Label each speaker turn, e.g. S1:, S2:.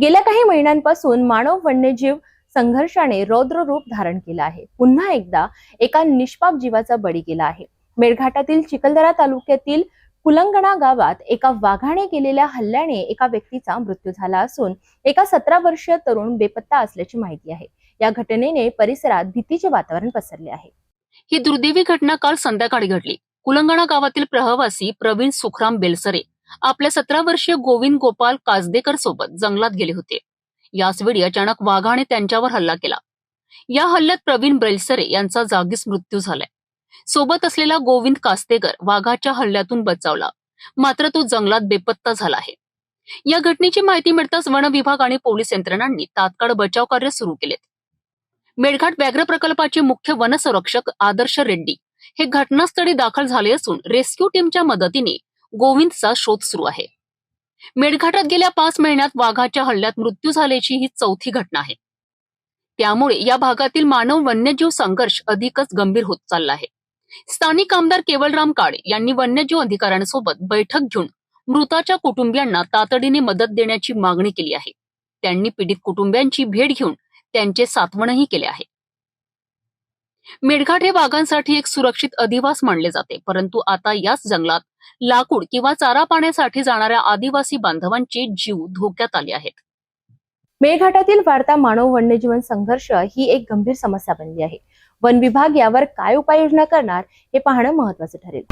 S1: गेल्या काही महिन्यांपासून मानव वन्यजीव संघर्षाने रौद्र रूप धारण केलं आहे. पुन्हा एकदा एका निष्पाप जीवाचा बळी गेला आहे. मेळघाटातील चिखलदरा तालुक्यातील कुलंगणा गावात एका वाघाने केलेल्या हल्ल्याने एका व्यक्तीचा मृत्यू झाला असून एका सतरा वर्षीय तरुण बेपत्ता असल्याची माहिती आहे. या घटनेने परिसरात भीतीचे वातावरण पसरले आहे.
S2: ही दुर्दैवी घटना काल संध्याकाळी घडली. कुलंगणा गावातील प्रहवासी प्रवीण सुखराम बेलसरे आपल्या सतरा वर्षीय गोविंद गोपाल काजदेकर सोबत जंगलात गेले होते. याचवेळी अचानक वाघाने त्यांच्यावर हल्ला केला. या हल्ल्यात प्रवीण बेलसरे यांचा जागीच मृत्यू झालाय. सोबत असलेला गोविंद कास्तेकर वाघाच्या हल्ल्यातून बचावला. मात्र तो जंगलात बेपत्ता झाला आहे. या घटनेची माहिती मिळताच वन विभाग आणि पोलीस यंत्रणांनी तात्काळ बचाव कार्य सुरू केलेत. मेळघाट व्याघ्र प्रकल्पाचे मुख्य वनसंरक्षक आदर्श रेड्डी हे घटनास्थळी दाखल झाले असून रेस्क्यू टीमच्या मदतीने गोविंदचा शोध सुरू आहे. मेळघाटात गेल्या पाच महिन्यात वाघाच्या हल्ल्यात मृत्यू झाल्याची ही चौथी घटना आहे. त्यामुळे या भागातील मानव वन्यजीव संघर्ष अधिकच गंभीर होत चालला आहे. स्थानिक आमदार केवलराम काळे यांनी वन्यजीव अधिकाऱ्यांसोबत बैठक घेऊन मृताच्या कुटुंबियांना तातडीने मदत देण्याची मागणी केली आहे. त्यांनी पीडित कुटुंबियांची भेट घेऊन त्यांचे सात्वनही केले आहे. मेळघाट हे वाघांसाठी एक सुरक्षित अधिवास मानले जाते परंतु आता याच जंगलात लाकूड किंवा चारा पाण्यासाठी जाणाऱ्या आदिवासी बांधवांचे जीव धोक्यात आले आहेत.
S1: मेळघाटातील वाढता मानव वन्यजीवन संघर्ष ही एक गंभीर समस्या बनली आहे. वन विभाग यावर काय उपाययोजना करणार हे पाहणं महत्वाचं ठरेल.